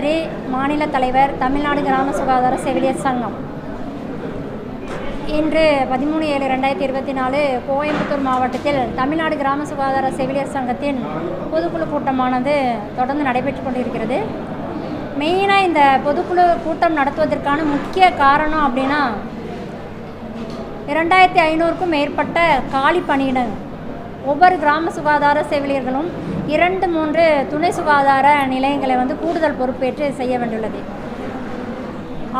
தலைவர் தமிழ்நாடு கிராம சுகாதார செவிலியர் சங்கம். இன்று பதிமூணு ஏழு ரெண்டாயிரத்தி இருபத்தி நாலு கோயம்புத்தூர் மாவட்டத்தில் தமிழ்நாடு கிராம சுகாதார செவிலியர் சங்கத்தின் பொதுக்குழு கூட்டமானது தொடர்ந்து நடைபெற்று கொண்டிருக்கிறது. மெயினாக இந்த பொதுக்குழு கூட்டம் நடத்துவதற்கான முக்கிய காரணம் அப்படின்னா இரண்டாயிரத்தி ஐநூறுக்கும் மேற்பட்ட காலி பணியிடங்கள் ஒவ்வொரு கிராம சுகாதார செவிலியர்களும் இரண்டு மூன்று துணை சுகாதார நிலையங்களை வந்து கூடுதல் பொறுப்பேற்று செய்ய வேண்டியுள்ளது.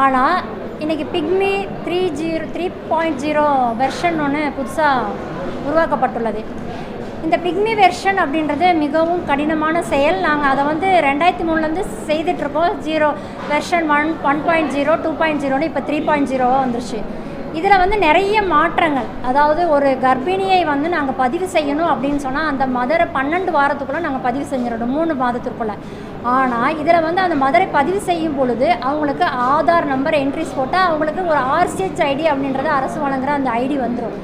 ஆனால் இன்றைக்கி Pigmy three zero three point zero version ஒன்று புதுசாக உருவாக்கப்பட்டுள்ளது. இந்த பிக்மி வெர்ஷன் அப்படின்றது மிகவும் கடினமான செயல். நாங்கள் அதை வந்து ரெண்டாயிரத்தி மூணுலேருந்து செய்துட்ருக்கோம் zero version one one point zero two point ஜீரோன்னு இப்போ த்ரீ பாயிண்ட் ஜீரோவாக வந்துருச்சு. இதில் வந்து நிறைய மாற்றங்கள். அதாவது ஒரு கர்ப்பிணியை வந்து நாங்கள் பதிவு செய்யணும் அப்படின்னு சொன்னால் அந்த மதரை பன்னெண்டு வாரத்துக்குள்ளே நாங்கள் பதிவு செஞ்சிடணும் மூணு மாதத்திற்குள்ளே. ஆனால் இதில் வந்து அந்த மதரை பதிவு செய்யும் பொழுது அவங்களுக்கு ஆதார் நம்பர் என்ட்ரிஸ் போட்டால் அவங்களுக்கு ஒரு ஆர்சிஹெச் ஐடி அப்படின்றது அரசு வழங்குற அந்த ஐடி வந்துடும்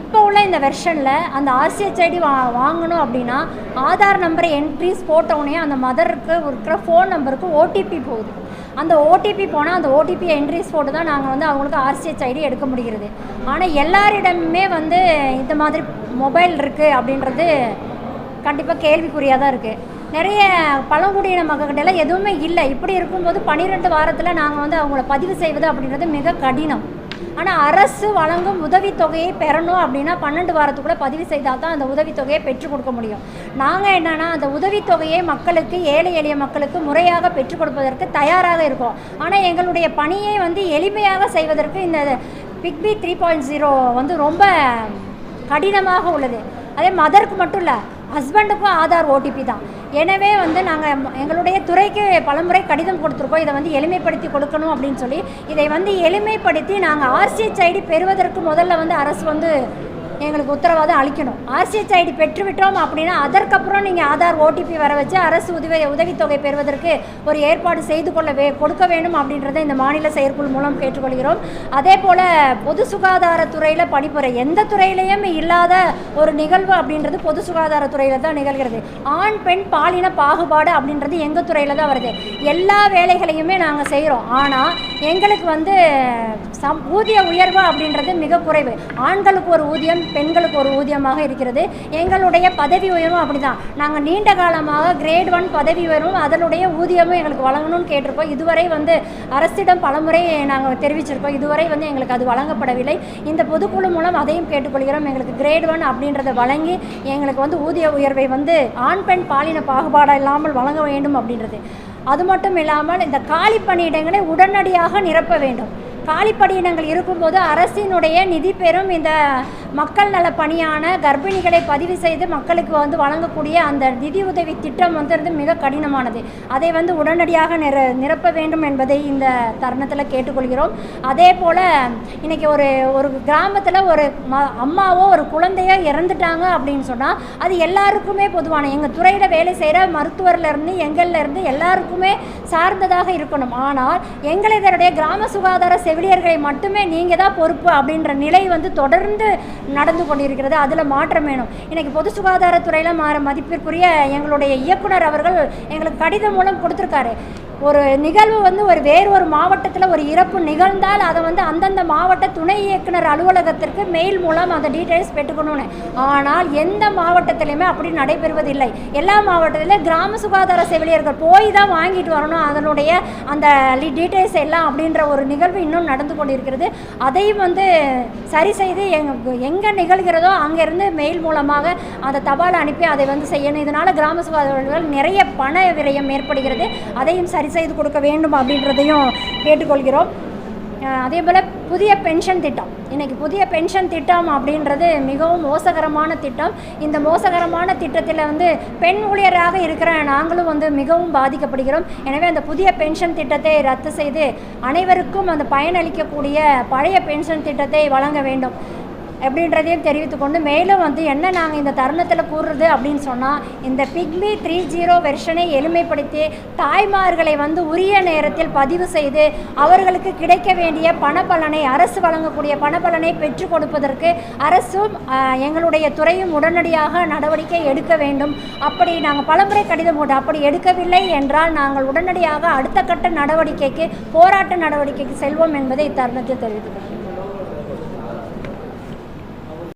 இப்போ உள்ள இந்த வெர்ஷனில் அந்த ஆர்சிஹெச் ஐடி வா வாங்கணும் அப்படின்னா ஆதார் நம்பரை என்ட்ரிஸ் போட்டவுடனே அந்த மதருக்கு இருக்கிற ஃபோன் நம்பருக்கு ஓடிபி போகுது. அந்த ஓடிபி போனால் அந்த ஓடிபி என்ட்ரிஸ் போட்டு தான் நாங்கள் வந்து அவங்களுக்கு ஆர்சிஹெச் ஐடி எடுக்க முடிகிறது. ஆனால் எல்லாரிடமுமே வந்து இந்த மாதிரி மொபைல் இருக்குது அப்படின்றது கண்டிப்பாக கேள்விக்குறியாக தான் இருக்குது நிறைய பழங்குடியின மக்கள்கிட்டலாம் எதுவுமே இல்லை. இப்படி இருக்கும்போது பன்னிரெண்டு வாரத்தில் நாங்கள் வந்து அவங்கள பதிவு செய்வது அப்படின்றது மிக கடினம். ஆனால் அரசு வழங்கும் உதவித்தொகையை பெறணும் அப்படின்னா பன்னெண்டு வாரத்துக்குள்ளே பதிவு செய்தால் தான் அந்த உதவித்தொகையை பெற்றுக் கொடுக்க முடியும். நாங்கள் என்னென்னா அந்த உதவித்தொகையை மக்களுக்கு ஏழை எளிய மக்களுக்கு முறையாக பெற்றுக் கொடுப்பதற்கு தயாராக இருக்கோம். ஆனால் எங்களுடைய பணியை வந்து எளிமையாக செய்வதற்கு இந்த பிக்பி த்ரீ பாயிண்ட் ஜீரோ வந்து ரொம்ப கடினமாக உள்ளது. அதே மதருக்கு மட்டும் இல்லை ஹஸ்பண்டுக்கும் ஆதார் ஓடிபி தான். எனவே வந்து நாங்கள் எங்களுடைய துறைக்கு பலமுறை கடிதம் கொடுத்துருக்கோம். இதை வந்து எளிமைப்படுத்தி கொடுக்கணும் அப்படின்னு சொல்லி. இதை வந்து எளிமைப்படுத்தி நாங்கள் ஆர்சிஹெச் ஐடி பெறுவதற்கு முதல்ல வந்து அரசு வந்து எங்களுக்கு உத்தரவாதம் அளிக்கணும். ஆர்சிஎச் ஐடி பெற்றுவிட்டோம் அப்படின்னா அதற்கப்புறம் நீங்கள் ஆதார் ஓடிபி வர வச்சு அரசு உதவி உதவித்தொகை பெறுவதற்கு ஒரு ஏற்பாடு செய்து கொள்ள வே கொடுக்க வேண்டும் அப்படின்றத இந்த மாநில செயற்குழு மூலம் கேட்டுக்கொள்கிறோம். அதே போல் பொது சுகாதாரத்துறையில் பணிபுரை எந்த துறையிலையும் இல்லாத ஒரு நிகழ்வு அப்படின்றது பொது சுகாதாரத்துறையில் தான் நிகழ்கிறது. ஆண் பெண் பாலின பாகுபாடு அப்படின்றது எங்கள் துறையில் தான் வருது. எல்லா வேலைகளையுமே நாங்கள் செய்கிறோம் ஆனால் எங்களுக்கு வந்து சம் ஊதிய உயர்வு அப்படின்றது மிக குறைவு. ஆண்களுக்கு ஒரு ஊதியம் பெண்களுக்கு ஒரு ஊதியமாக இருக்கிறது. எங்களுடைய பதவி உயர்வும் அப்படி தான் நாங்கள் நீண்ட காலமாக கிரேட் ஒன் பதவி உயர்வும் அதனுடைய ஊதியமும் எங்களுக்கு வழங்கணும்னு கேட்டிருக்கோம். இதுவரை வந்து அரசிடம் பலமுறை நாங்கள் தெரிவிச்சிருப்போம் இதுவரை வந்து எங்களுக்கு அது வழங்கப்படவில்லை. இந்த பொதுக்குழு மூலம் அதையும் கேட்டுக்கொள்கிறோம். எங்களுக்கு கிரேட் ஒன் அப்படின்றத வழங்கி எங்களுக்கு வந்து ஊதிய உயர்வை வந்து ஆண் பெண் பாலின பாகுபாடு இல்லாமல் வழங்க வேண்டும் அப்படின்றது. அது மட்டும் இல்லாமல் இந்த காலி பணியிடங்களை உடனடியாக நிரப்ப வேண்டும். காலிப்பணியிடங்கள் இருக்கும்போது அரசினுடைய நிதி பெறும் இந்த மக்கள் நல பணியான கர்ப்பிணிகளை பதிவு செய்து மக்களுக்கு வந்து வழங்கக்கூடிய அந்த நிதி உதவி திட்டம் வந்து மிக கடினமானது. அதை வந்து உடனடியாக நிர நிரப்ப வேண்டும் என்பதை இந்த தருணத்தில் கேட்டுக்கொள்கிறோம். அதே போல் இன்றைக்கி ஒரு ஒரு கிராமத்தில் ஒரு ம அம்மாவோ ஒரு குழந்தையோ இறந்துட்டாங்க அப்படின்னு சொன்னால் அது எல்லாருக்குமே பொதுவான எங்கள் துறையில் வேலை செய்கிற மருத்துவர்லேருந்து எங்கள்லேருந்து எல்லாருக்குமே சார்ந்ததாக இருக்கணும். ஆனால் எங்களதனுடைய கிராம சுகாதார செவிலியர்களை மட்டுமே நீங்கள் தான் பொறுப்பு அப்படின்ற நிலை வந்து தொடர்ந்து நடந்து கொண்டிருக்கிறது. அதில் மாற்றம் வேணும். இன்றைக்கி பொது சுகாதாரத்துறையில் மாற மதிப்பிற்குரிய எங்களுடைய இயக்குனர் அவர்கள் எங்களுக்கு கடிதம் மூலம் கொடுத்துருக்காரு. ஒரு நிகழ்வு வந்து ஒரு வேறு ஒரு மாவட்டத்தில் ஒரு இறப்பு நிகழ்ந்தால் அதை வந்து அந்தந்த மாவட்ட துணை இயக்குனர் அலுவலகத்திற்கு மெயில் மூலம் அந்த டீட்டெயில்ஸ் பெற்றுக்கணும்னு. ஆனால் எந்த மாவட்டத்திலையுமே அப்படி நடைபெறுவதில்லை. எல்லா மாவட்டத்திலும் கிராம சுகாதார செவிலியர்கள் போய் தான் வாங்கிட்டு வரணும். அதனுடைய அந்த டீட்டெயில்ஸ் எல்லாம் அப்படின்ற ஒரு நிகழ்வு இன்னும் நடந்து கொண்டிருக்கிறது. அதையும் வந்து சரி செய்து எங் எங்கே நிகழ்கிறதோ அங்கேருந்து மெயில் மூலமாக அந்த தபால் அனுப்பி அதை வந்து செய்யணும். இதனால் கிராம சுகாதாரர்கள் நிறைய பண விரயம் ஏற்படுகிறது. அதையும் சரி செய்து கொடுக்க வேண்டும் அப்படின்றதையும் கேட்டுக்கொள்கிறோம். அதே போல் புதிய பென்ஷன் திட்டம். இன்றைக்கி புதிய பென்ஷன் திட்டம் அப்படின்றது மிகவும் மோசகரமான திட்டம். இந்த மோசகரமான திட்டத்தில் வந்து பெண் ஊழியராக இருக்கிற நாங்களும் வந்து மிகவும் பாதிக்கப்படுகிறோம். எனவே அந்த புதிய பென்ஷன் திட்டத்தை ரத்து செய்து அனைவருக்கும் அந்த பயனளிக்கக்கூடிய பழைய பென்ஷன் திட்டத்தை வழங்க வேண்டும். எப்படின்றதையும் தெரிவித்துக்கொண்டு மேலும் வந்து என்ன நாங்கள் இந்த தருணத்தில் கூறுறது அப்படின்னு சொன்னால் இந்த பிக்மி த்ரீ ஜீரோ வெர்ஷனை எளிமைப்படுத்தி தாய்மார்களை வந்து உரிய நேரத்தில் பதிவு செய்து அவர்களுக்கு கிடைக்க வேண்டிய பணப்பலனை அரசு வழங்கக்கூடிய பணப்பலனை பெற்றுக் கொடுப்பதற்கு அரசும் எங்களுடைய துறையும் உடனடியாக நடவடிக்கை எடுக்க வேண்டும். அப்படி நாங்கள் பலமுறை கடிதம் போட்டு அப்படி எடுக்கவில்லை என்றால் நாங்கள் உடனடியாக அடுத்த கட்ட நடவடிக்கைக்கு போராட்ட நடவடிக்கைக்கு செல்வோம் என்பதை இத்தருணத்தில் தெரிவித்துக் கொள்கிறேன்